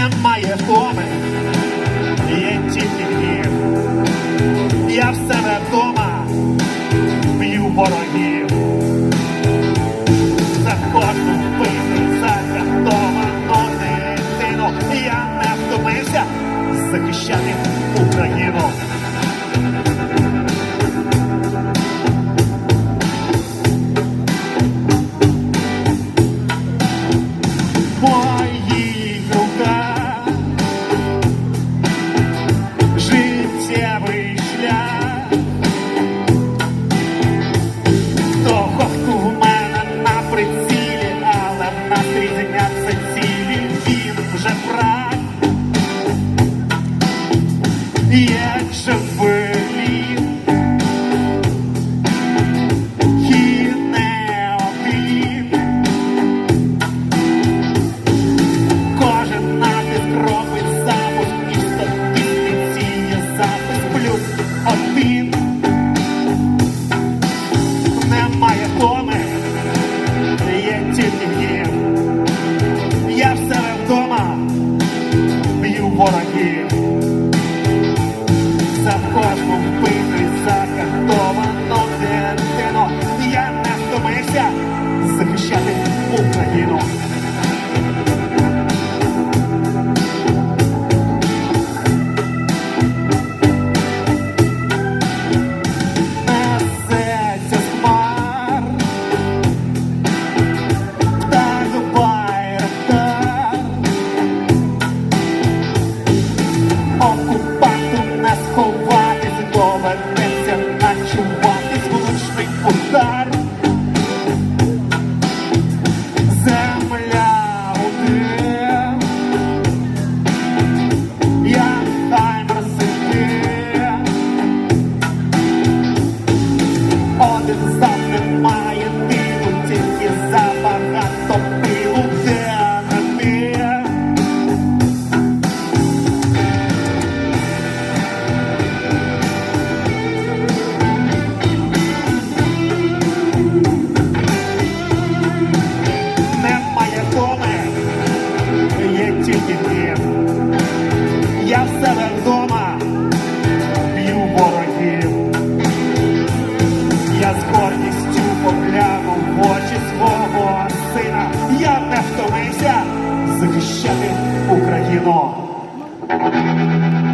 немає втоми, є тільки гнів. Я в себе вдома б'ю ворогів. За кожну вбиту закатовану дитину я не втомився захищати Як же вилів, і не. Кожен натиск робить запуск, і в статистиці є плюс один. Немає коми, тільки гнів. Я в себе вдома б'ю ворогів. おかげの Bye. Втомився захищати Україну.